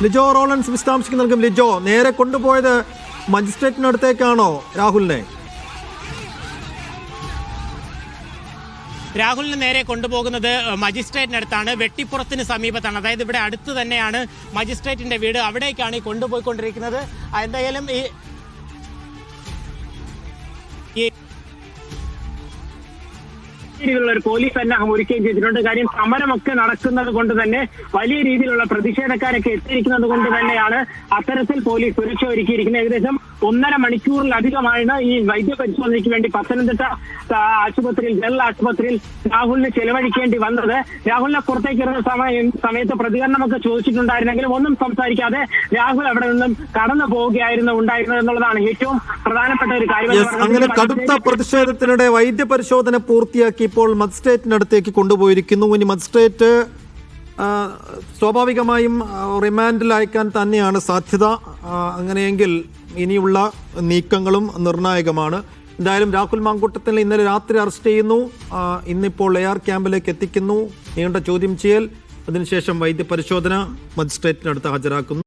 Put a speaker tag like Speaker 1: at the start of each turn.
Speaker 1: Lijo Rollins വിശദാംശങ്ങൾ നൽകും ലിജോ. നേരെ കൊണ്ടുപോയത് മജിസ്ട്രേറ്റിനടുത്തേക്കാണോ രാഹുലിനെ?
Speaker 2: രാഹുലിന് നേരെ കൊണ്ടുപോകുന്നത് മജിസ്ട്രേറ്റിനടുത്താണ്. വെട്ടിപ്പുറത്തിന് സമീപത്താണ്. അതായത് ഇവിടെ അടുത്ത് തന്നെയാണ് മജിസ്ട്രേറ്റിന്റെ വീട്. അവിടേക്കാണ് ഈ കൊണ്ടുപോയിക്കൊണ്ടിരിക്കുന്നത്. എന്തായാലും ഈ
Speaker 3: രീതിയിലുള്ള ഒരു പോലീസ് സന്നാഹം ഒരുക്കുകയും ചെയ്തിട്ടുണ്ട്. കാര്യം സമരമൊക്കെ നടക്കുന്നത് കൊണ്ട് തന്നെ വലിയ രീതിയിലുള്ള പ്രതിഷേധക്കാരൊക്കെ എത്തിയിരിക്കുന്നത് കൊണ്ട് തന്നെയാണ് അത്തരത്തിൽ പോലീസ് സുരക്ഷ ഒരുക്കിയിരിക്കുന്നത്. ഏകദേശം ഒന്നര മണിക്കൂറിലധികമാണ് ഈ വൈദ്യ പരിശോധനയ്ക്ക് വേണ്ടി പത്തനംതിട്ട ആശുപത്രിയിൽ ജനറൽ ആശുപത്രിയിൽ രാഹുലിന് ചെലവഴിക്കേണ്ടി വന്നത്. രാഹുലിനെ പുറത്തേക്ക് ഇറങ്ങുന്ന സമയം സമയത്ത് പ്രതികരണമൊക്കെ ചോദിച്ചിട്ടുണ്ടായിരുന്നെങ്കിലും ഒന്നും സംസാരിക്കാതെ രാഹുൽ അവിടെ നിന്നും കടന്നു പോവുകയായിരുന്നു ഉണ്ടായിരുന്നത് എന്നുള്ളതാണ് ഏറ്റവും പ്രധാനപ്പെട്ട ഒരു കാര്യം
Speaker 1: അങ്ങനെ. കടുത്ത പ്രതിഷേധത്തിനിടെ വൈദ്യപരിശോധന പൂർത്തിയാക്കി ഇപ്പോൾ മജിസ്ട്രേറ്റിനടുത്തേക്ക് കൊണ്ടുപോയിരിക്കുന്നു. ഇനി മജിസ്ട്രേറ്റ് സ്വാഭാവികമായും റിമാൻഡിൽ അയക്കാൻ തന്നെയാണ് സാധ്യത. അങ്ങനെയെങ്കിൽ ഇനിയുള്ള നീക്കങ്ങളും നിർണായകമാണ്. എന്തായാലും രാഹുൽ മാങ്കൂട്ടത്തിൽ ഇന്നലെ രാത്രി അറസ്റ്റ് ചെയ്യുന്നു. ഇന്നിപ്പോൾ എ ആർ ക്യാമ്പിലേക്ക് എത്തിക്കുന്നു. നീണ്ട ചോദ്യം ചെയ്യൽ. അതിനുശേഷം വൈദ്യപരിശോധന മജിസ്ട്രേറ്റിനടുത്ത് ഹാജരാക്കുന്നു.